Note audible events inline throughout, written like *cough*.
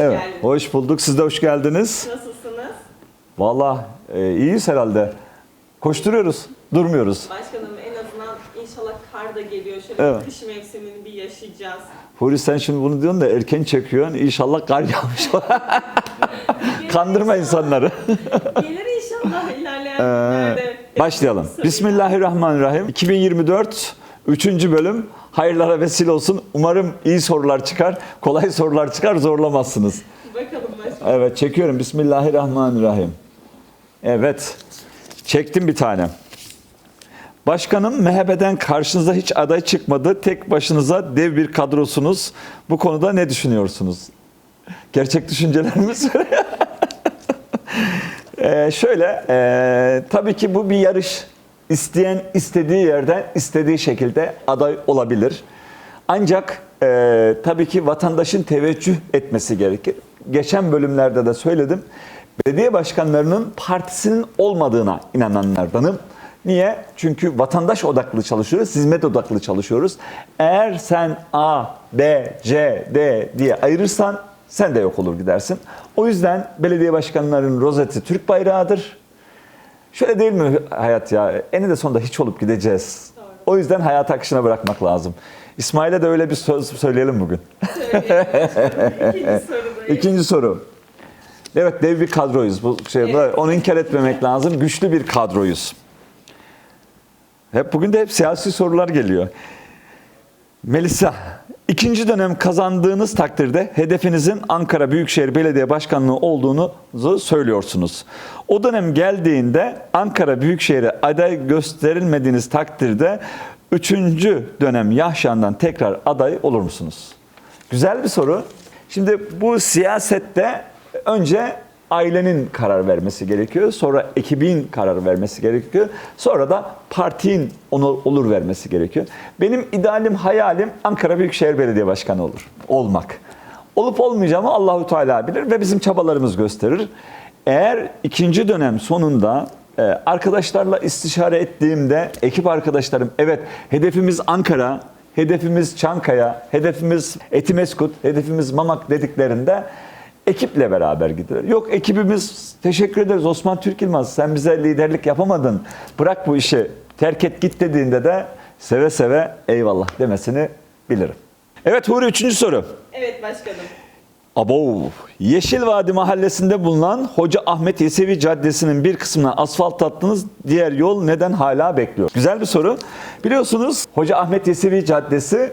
Evet, geldiniz. hoş bulduk. Siz de hoş geldiniz. Nasılsınız? Valla e, iyiyiz herhalde. Koşturuyoruz, durmuyoruz. Başkanım en azından inşallah kar da geliyor. Şöyle Evet. kış mevsimini bir yaşayacağız. Huri sen şimdi bunu diyorsun da erken çekiyorsun. İnşallah kar yağmış. *laughs* *laughs* Kandırma insanları. Gelir inşallah ilerleyen Ee, günlerde. başlayalım. Hepimiz Bismillahirrahmanirrahim. 2024 3. bölüm. Hayırlara vesile olsun. Umarım iyi sorular çıkar. Kolay sorular çıkar. Zorlamazsınız. Bakalım başkanım. Evet çekiyorum. Bismillahirrahmanirrahim. Evet. Çektim bir tane. Başkanım MHP'den karşınıza hiç aday çıkmadı. Tek başınıza dev bir kadrosunuz. Bu konuda ne düşünüyorsunuz? Gerçek düşüncelerimi söyle. *laughs* Ee, şöyle, e, tabii ki bu bir yarış. İsteyen istediği yerden istediği şekilde aday olabilir. Ancak e, tabii ki vatandaşın teveccüh etmesi gerekir. Geçen bölümlerde de söyledim. Belediye başkanlarının partisinin olmadığına inananlardanım. Niye? Çünkü vatandaş odaklı çalışıyoruz, hizmet odaklı çalışıyoruz. Eğer sen A, B, C, D diye ayırırsan sen de yok olur gidersin. O yüzden belediye başkanlarının rozeti Türk bayrağıdır. Şöyle değil mi hayat ya? Eninde sonunda hiç olup gideceğiz. Doğru. O yüzden hayat akışına bırakmak lazım. İsmail'e de öyle bir söz söyleyelim bugün. İkinci sorudayım. *laughs* İkinci soru. Evet dev bir kadroyuz. Bu şeyde Evet. onu inkar etmemek lazım. Güçlü bir kadroyuz. Hep bugün de hep siyasi sorular geliyor. Melisa, ikinci dönem kazandığınız takdirde hedefinizin Ankara Büyükşehir Belediye Başkanlığı olduğunu söylüyorsunuz. O dönem geldiğinde Ankara Büyükşehir'e aday gösterilmediğiniz takdirde üçüncü dönem Yahşan'dan tekrar aday olur musunuz? Güzel bir soru. Şimdi bu siyasette önce ailenin karar vermesi gerekiyor. Sonra ekibin karar vermesi gerekiyor. Sonra da partinin onu olur vermesi gerekiyor. Benim idealim, hayalim Ankara Büyükşehir Belediye Başkanı olur. Olmak. Olup olmayacağımı Allahu Teala bilir ve bizim çabalarımız gösterir. Eğer ikinci dönem sonunda e, arkadaşlarla istişare ettiğimde ekip arkadaşlarım evet hedefimiz Ankara, hedefimiz Çankaya, hedefimiz Etimeskut, hedefimiz Mamak dediklerinde ekiple beraber gidiyor. Yok ekibimiz teşekkür ederiz Osman Türk Yılmaz sen bize liderlik yapamadın. Bırak bu işi terk et git dediğinde de seve seve eyvallah demesini bilirim. Evet Huri üçüncü soru. Evet başkanım. Abo, Yeşil Vadi mahallesinde bulunan Hoca Ahmet Yesevi Caddesi'nin bir kısmına asfalt attınız. Diğer yol neden hala bekliyor? Güzel bir soru. Biliyorsunuz Hoca Ahmet Yesevi Caddesi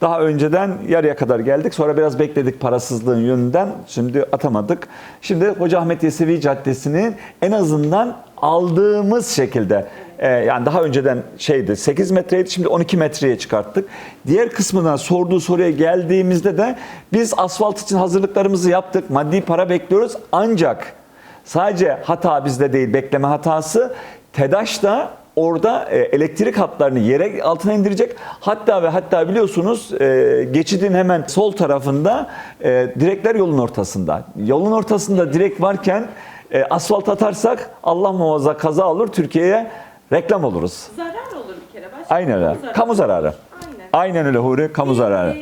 daha önceden yarıya kadar geldik. Sonra biraz bekledik parasızlığın yönünden. Şimdi atamadık. Şimdi Hoca Ahmet Yesevi Caddesi'nin en azından aldığımız şekilde e, yani daha önceden şeydi 8 metreydi şimdi 12 metreye çıkarttık. Diğer kısmına sorduğu soruya geldiğimizde de biz asfalt için hazırlıklarımızı yaptık. Maddi para bekliyoruz ancak sadece hata bizde değil bekleme hatası. TEDAŞ da orada e, elektrik hatlarını yere altına indirecek. Hatta ve hatta biliyorsunuz e, geçidin hemen sol tarafında e, direkler yolun ortasında. Yolun ortasında direk varken asfalt atarsak Allah muhafaza kaza olur Türkiye'ye reklam oluruz. Zarar olur bir kere başkanım. Aynen öyle. Kamu zararı. Aynen. Aynen öyle Huri. Kamu zararı.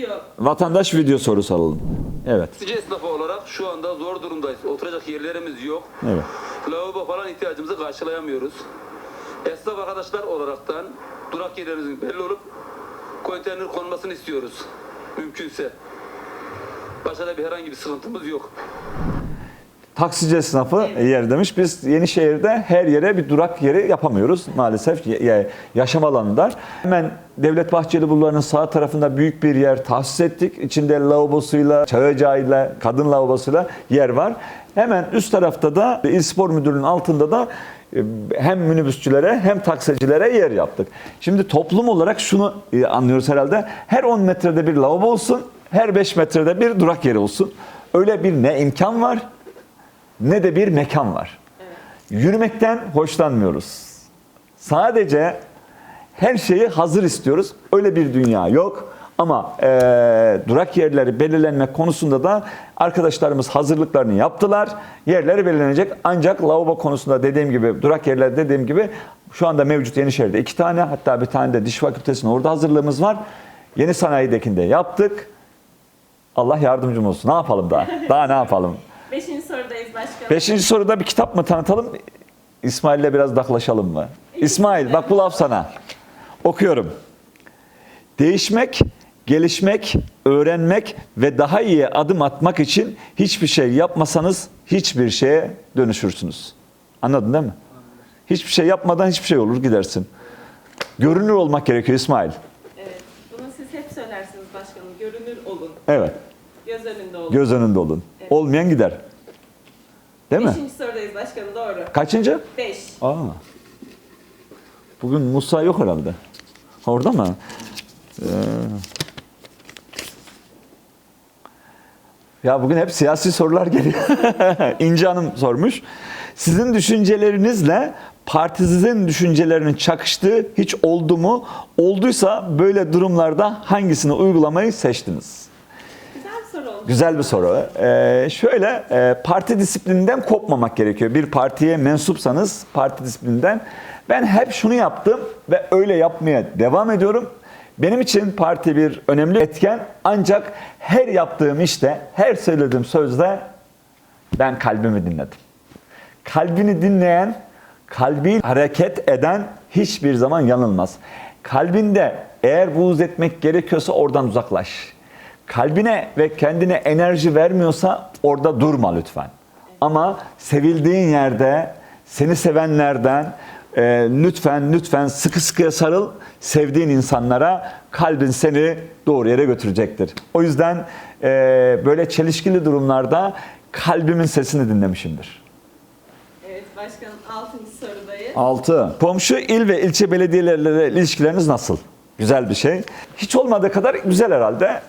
Vatandaş video Vatandaş video sorusu alalım. Evet. Taksici esnafı olarak şu anda zor durumdayız. Oturacak yerlerimiz yok. Evet. Lavabo falan ihtiyacımızı karşılayamıyoruz. Esnaf arkadaşlar olaraktan durak yerlerimizin belli olup konteyner konmasını istiyoruz. Mümkünse. Başka da bir herhangi bir sıkıntımız yok. Taksici esnafı yer demiş. Biz Yenişehir'de her yere bir durak yeri yapamıyoruz maalesef. Ya- ya- Yaşam alanlar. Hemen Devlet Bahçeli Bulvarı'nın sağ tarafında büyük bir yer tahsis ettik. İçinde lavabosuyla, çay ocağıyla, kadın lavabosuyla yer var. Hemen üst tarafta da İl Spor Müdürlüğü'nün altında da e, hem minibüsçülere hem taksicilere yer yaptık. Şimdi toplum olarak şunu e, anlıyoruz herhalde. Her 10 metrede bir lavabo olsun, her 5 metrede bir durak yeri olsun. Öyle bir ne imkan var ne de bir mekan var. Yürümekten hoşlanmıyoruz. Sadece her şeyi hazır istiyoruz. Öyle bir dünya yok. Ama eee, durak yerleri belirlenmek konusunda da arkadaşlarımız hazırlıklarını yaptılar. Yerleri belirlenecek. Ancak lavabo konusunda dediğim gibi, durak yerleri dediğim gibi şu anda mevcut Yenişehir'de iki tane hatta bir tane de diş fakültesinin orada hazırlığımız var. Yeni sanayidekinde yaptık. Allah yardımcım olsun. Ne yapalım daha? Daha ne yapalım? Sorudayız başkanım. Beşinci soruda bir kitap mı tanıtalım? İsmail'le biraz daklaşalım mı? İsmail bak bu laf sana. Okuyorum. Değişmek, gelişmek, öğrenmek ve daha iyi adım atmak için hiçbir şey yapmasanız hiçbir şeye dönüşürsünüz. Anladın değil mi? Hiçbir şey yapmadan hiçbir şey olur gidersin. Görünür olmak gerekiyor İsmail. Evet. Bunu siz hep söylersiniz başkanım. Görünür olun. Evet. Göz önünde olun. Göz önünde olun. Evet. Olmayan gider. Değil mi? Beşinci sorudayız başkanım. Doğru. Kaçıncı? Beş. Aa. Bugün Musa yok herhalde. Orada mı? Ee, Ya bugün hep siyasi sorular geliyor. *laughs* İnci Hanım sormuş. Sizin düşüncelerinizle partinizin düşüncelerinin çakıştığı hiç oldu mu? Olduysa böyle durumlarda hangisini uygulamayı seçtiniz? Soru olmuş. Güzel bir soru. Ee, şöyle, e, parti disiplininden kopmamak gerekiyor. Bir partiye mensupsanız parti disiplininden. Ben hep şunu yaptım ve öyle yapmaya devam ediyorum. Benim için parti bir önemli etken ancak her yaptığım işte, her söylediğim sözde ben kalbimi dinledim. Kalbini dinleyen, kalbi hareket eden hiçbir zaman yanılmaz. Kalbinde eğer buğz etmek gerekiyorsa oradan uzaklaş. Kalbine ve kendine enerji vermiyorsa orada durma lütfen. Ama sevildiğin yerde, seni sevenlerden e, lütfen lütfen sıkı sıkıya sarıl. Sevdiğin insanlara kalbin seni doğru yere götürecektir. O yüzden e, böyle çelişkili durumlarda kalbimin sesini dinlemişimdir. Evet başkanım. Altıncı sorudayız. 6. Komşu il ve ilçe belediyelerle ilişkileriniz nasıl? Güzel bir şey. Hiç olmadığı kadar güzel herhalde.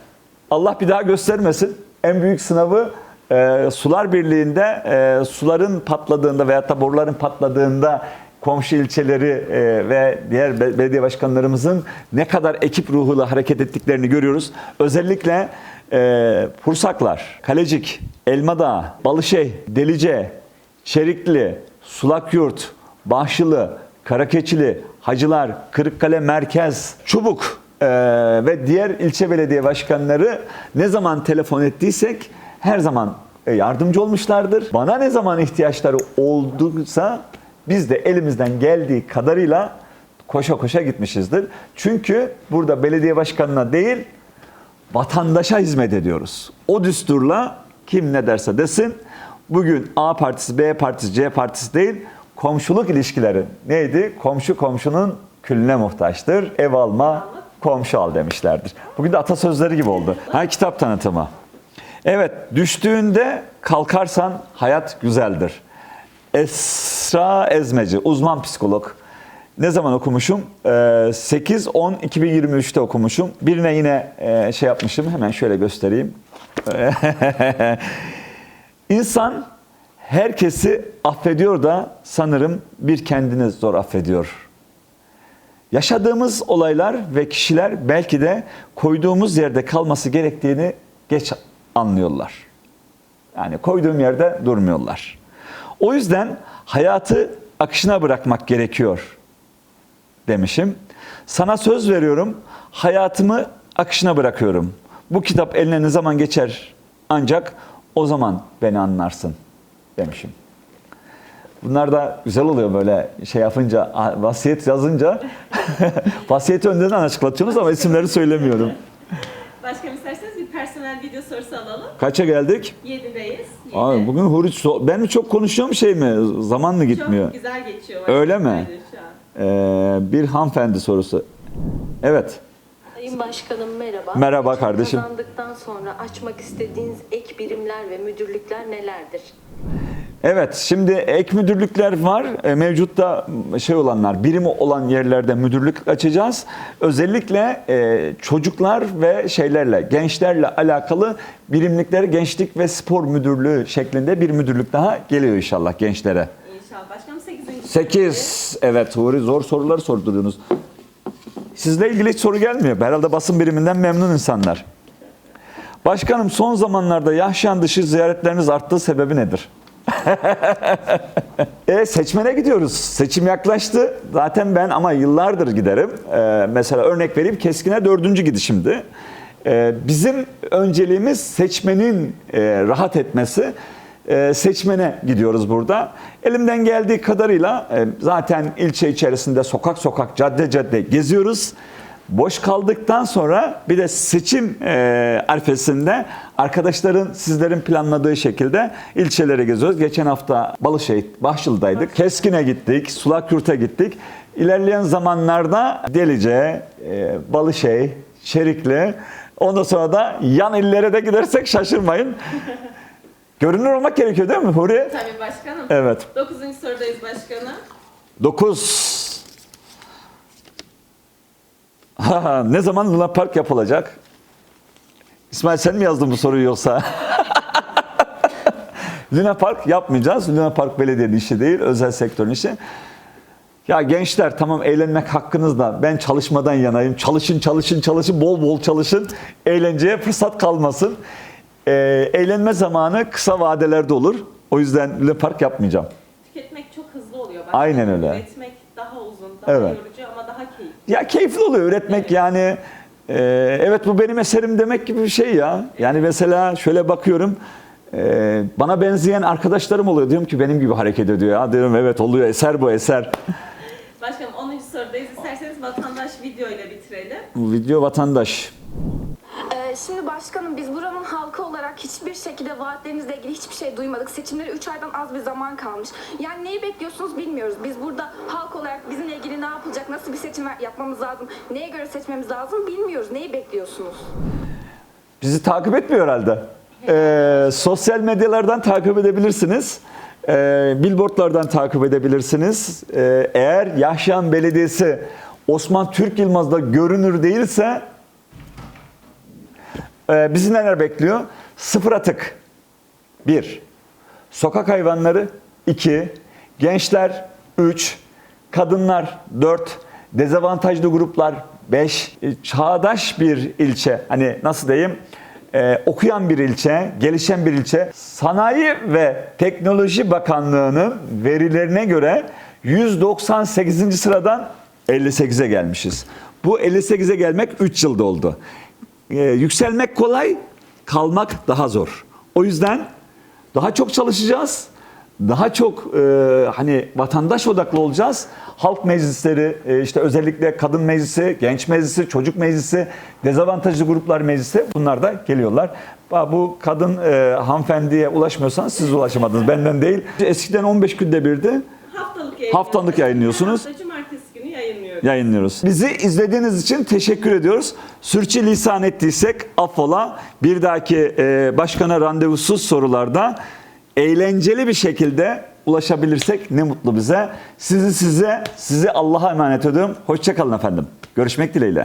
Allah bir daha göstermesin. En büyük sınavı e, sular birliğinde e, suların patladığında veyahut da boruların patladığında komşu ilçeleri e, ve diğer be- belediye başkanlarımızın ne kadar ekip ruhuyla hareket ettiklerini görüyoruz. Özellikle e, Pursaklar, Kalecik, Elmadağ, Balışey, Delice, Çerikli, Sulakyurt, Bahşılı, Karakeçili, Hacılar, Kırıkkale Merkez, Çubuk eee, ve diğer ilçe belediye başkanları ne zaman telefon ettiysek her zaman e, yardımcı olmuşlardır. Bana ne zaman ihtiyaçları olduysa biz de elimizden geldiği kadarıyla koşa koşa gitmişizdir. Çünkü burada belediye başkanına değil, vatandaşa hizmet ediyoruz. O düsturla kim ne derse desin bugün A partisi, B partisi, C partisi değil komşuluk ilişkileri neydi? Komşu komşunun külüne muhtaçtır. Ev alma, komşu al demişlerdir. Bugün de atasözleri gibi oldu. Ha kitap tanıtımı. Evet, düştüğünde kalkarsan hayat güzeldir. Esra Ezmeci, uzman psikolog. Ne zaman okumuşum? Ee, 8-10-2023'te okumuşum. Birine yine e, şey yapmışım. Hemen şöyle göstereyim. *laughs* İnsan herkesi affediyor da sanırım bir kendini zor affediyor. Yaşadığımız olaylar ve kişiler belki de koyduğumuz yerde kalması gerektiğini geç anlıyorlar. Yani koyduğum yerde durmuyorlar. O yüzden hayatı akışına bırakmak gerekiyor demişim. Sana söz veriyorum, hayatımı akışına bırakıyorum. Bu kitap eline ne zaman geçer ancak o zaman beni anlarsın demişim. Bunlar da güzel oluyor böyle şey yapınca, vasiyet yazınca. *laughs* Vasiyeti önceden açıklatıyorsunuz ama isimleri söylemiyorum. Başkanım isterseniz bir personel video sorusu alalım. Kaça geldik? Yedideyiz. Yedi. Abi bugün Huriç, so- ben mi çok konuşuyorum şey mi? Zaman mı gitmiyor? Çok güzel geçiyor. Öyle mi? Ee, bir hanımefendi sorusu. Evet. Sayın Başkanım merhaba. Merhaba kardeşim. Kazandıktan sonra açmak istediğiniz ek birimler ve müdürlükler nelerdir? Evet, şimdi ek müdürlükler var. E, Mevcutta şey olanlar, birimi olan yerlerde müdürlük açacağız. Özellikle e, çocuklar ve şeylerle, gençlerle alakalı birimlikler gençlik ve spor müdürlüğü şeklinde bir müdürlük daha geliyor inşallah gençlere. İnşallah. Başkanım sekizinci 8. Evet, Huri zor soruları sorduruyorsunuz. Sizle ilgili hiç soru gelmiyor. Herhalde basın biriminden memnun insanlar. Başkanım son zamanlarda Yahşan dışı ziyaretleriniz arttığı sebebi nedir? E seçmene gidiyoruz. Seçim yaklaştı. Zaten ben ama yıllardır giderim. Ee, mesela örnek vereyim Keskin'e dördüncü gidişimdi. Ee, bizim önceliğimiz seçmenin e, rahat etmesi. Ee, seçmene gidiyoruz burada. Elimden geldiği kadarıyla e, zaten ilçe içerisinde sokak sokak, cadde cadde geziyoruz. Boş kaldıktan sonra bir de seçim e, arifesinde arkadaşların sizlerin planladığı şekilde ilçelere geziyoruz. Geçen hafta Balışehit, Bahçılı'daydık. Keskin'e gittik, Sulakyurt'a gittik. İlerleyen zamanlarda Delice, e, Balışehit, Şerikli, ondan sonra da yan illere de gidersek şaşırmayın. Görünür olmak gerekiyor değil mi Huri? Tabii başkanım. Evet. Dokuzuncu sorudayız başkanım. 9. Ha, ne zaman Luna Park yapılacak? İsmail sen mi yazdın bu soruyu yoksa? *laughs* Luna Park yapmayacağız. Luna Park belediyenin işi değil, özel sektörün işi. Ya gençler tamam eğlenmek hakkınızda. Ben çalışmadan yanayım. Çalışın, çalışın, çalışın, bol bol çalışın. Eğlenceye fırsat kalmasın. Ee, eğlenme zamanı kısa vadelerde olur. O yüzden Luna Park yapmayacağım. Tüketmek çok hızlı oluyor. Başkanım. Aynen öyle. Üretmek daha uzun, daha Evet. yorucu ama daha keyifli. Ya keyifli oluyor üretmek yani. e, evet bu benim eserim demek gibi bir şey ya. Yani mesela şöyle bakıyorum. e, bana benzeyen arkadaşlarım oluyor. Diyorum ki benim gibi hareket ediyor ya. Diyorum evet oluyor eser bu eser. Başkanım 10. sorudayız. İsterseniz vatandaş video ile bitirelim. Video vatandaş. Ee, Şimdi başkanım biz buranın halkı olarak şekilde vaatlerinizle ilgili hiçbir şey duymadık. Seçimlere 3 aydan az bir zaman kalmış. Yani neyi bekliyorsunuz bilmiyoruz. Biz burada halk olarak bizimle ilgili ne yapılacak, nasıl bir seçim yapmamız lazım, neye göre seçmemiz lazım bilmiyoruz. Neyi bekliyorsunuz? Bizi takip etmiyor herhalde. Ee, sosyal medyalardan takip edebilirsiniz. Ee, billboardlardan takip edebilirsiniz. Ee, eğer Yahşan Belediyesi Osman Türk Yılmaz'da görünür değilse e, bizi neler bekliyor? Sıfır atık. Bir. Sokak hayvanları 2. Gençler 3. Kadınlar 4. Dezavantajlı gruplar 5. Çağdaş bir ilçe. Hani nasıl diyeyim? Ee, okuyan bir ilçe, gelişen bir ilçe. Sanayi ve Teknoloji Bakanlığı'nın verilerine göre 198. sıradan 58'e gelmişiz. Bu 58'e gelmek 3 yılda oldu. Ee, yükselmek kolay, kalmak daha zor. O yüzden daha çok çalışacağız. Daha çok e, hani vatandaş odaklı olacağız. Halk meclisleri, e, işte özellikle kadın meclisi, genç meclisi, çocuk meclisi, dezavantajlı gruplar meclisi bunlar da geliyorlar. Bu kadın e, hanımefendiye ulaşmıyorsanız siz ulaşamadınız. Benden değil. Eskiden 15 günde birdi. Haftalık yayınlıyorsunuz. Günü yayınlıyoruz. yayınlıyoruz. Bizi izlediğiniz için teşekkür ediyoruz. Sürçü lisan ettiysek affola. Bir dahaki e, başkana randevusuz sorularda eğlenceli bir şekilde ulaşabilirsek ne mutlu bize. Sizi size, sizi Allah'a emanet ediyorum. Hoşçakalın efendim. Görüşmek dileğiyle.